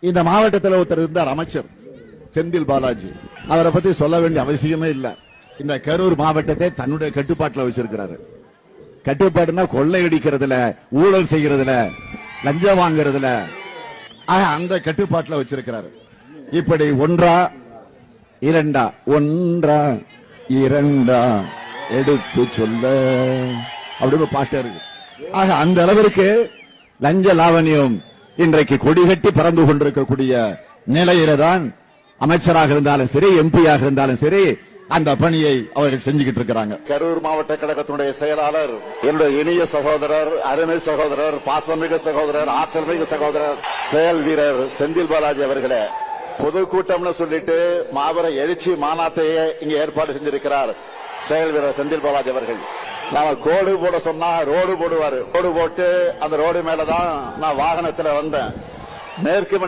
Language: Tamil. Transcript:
இந்த மாவட்டத்தில் ஒருத்தர் இருந்தார் அமைச்சர். செந்தில் பாலாஜி. அவரை பத்தி சொல்ல வேண்டிய அவசியமே இல்லை. இந்த கரூர் மாவட்டத்தை தன்னுடைய கட்டுப்பாட்டில் வச்சிருக்கிறாரு. கட்டுப்பாடுனா கொள்ளையடிக்கிறதுல ஊழல் செய்யறதுல லஞ்சம் வாங்குறதுல. ஆக, அந்த கட்டுப்பாட்டில் வச்சிருக்கிறாரு. இப்படி ஒன்றா இரண்டா ஒன்றா இரண்டா எடுத்து சொல்ல. அப்படின்னு பாட்டு இருக்கு. ஆக அந்த அளவிற்கு லஞ்ச லாவணியம் இன்றைக்கு கொடிகட்டி பறந்து கொண்டிருக்கக்கூடிய நிலையில தான் அமைச்சராக இருந்தாலும் சரி எம்பியாக இருந்தாலும் சரி அந்த பணியை அவர்கள் செஞ்சுக்கிட்டு இருக்கிறாங்க. கரூர் மாவட்ட கழகத்தினுடைய செயலாளர் என்னுடைய இனிய சகோதரர் அருமை சகோதரர் பாசமிகு சகோதரர் ஆற்றல் மிகு சகோதரர் செயல் வீரர் செந்தில் பாலாஜி அவர்களே பொதுக்கூட்டம்னு சொல்லிட்டு மாபெரும் எழுச்சி மாநாட்டையே இங்க ஏற்பாடு செஞ்சிருக்கிறார் செயல் வீரர் செந்தில் பாலாஜி அவர்கள். நாம கோடு போட சொன்னா ரோடு போடுவாரு. ரோடு போட்டு அந்த ரோடு மேலதான் நான் வாகனத்துல வந்தேன். மேற்கு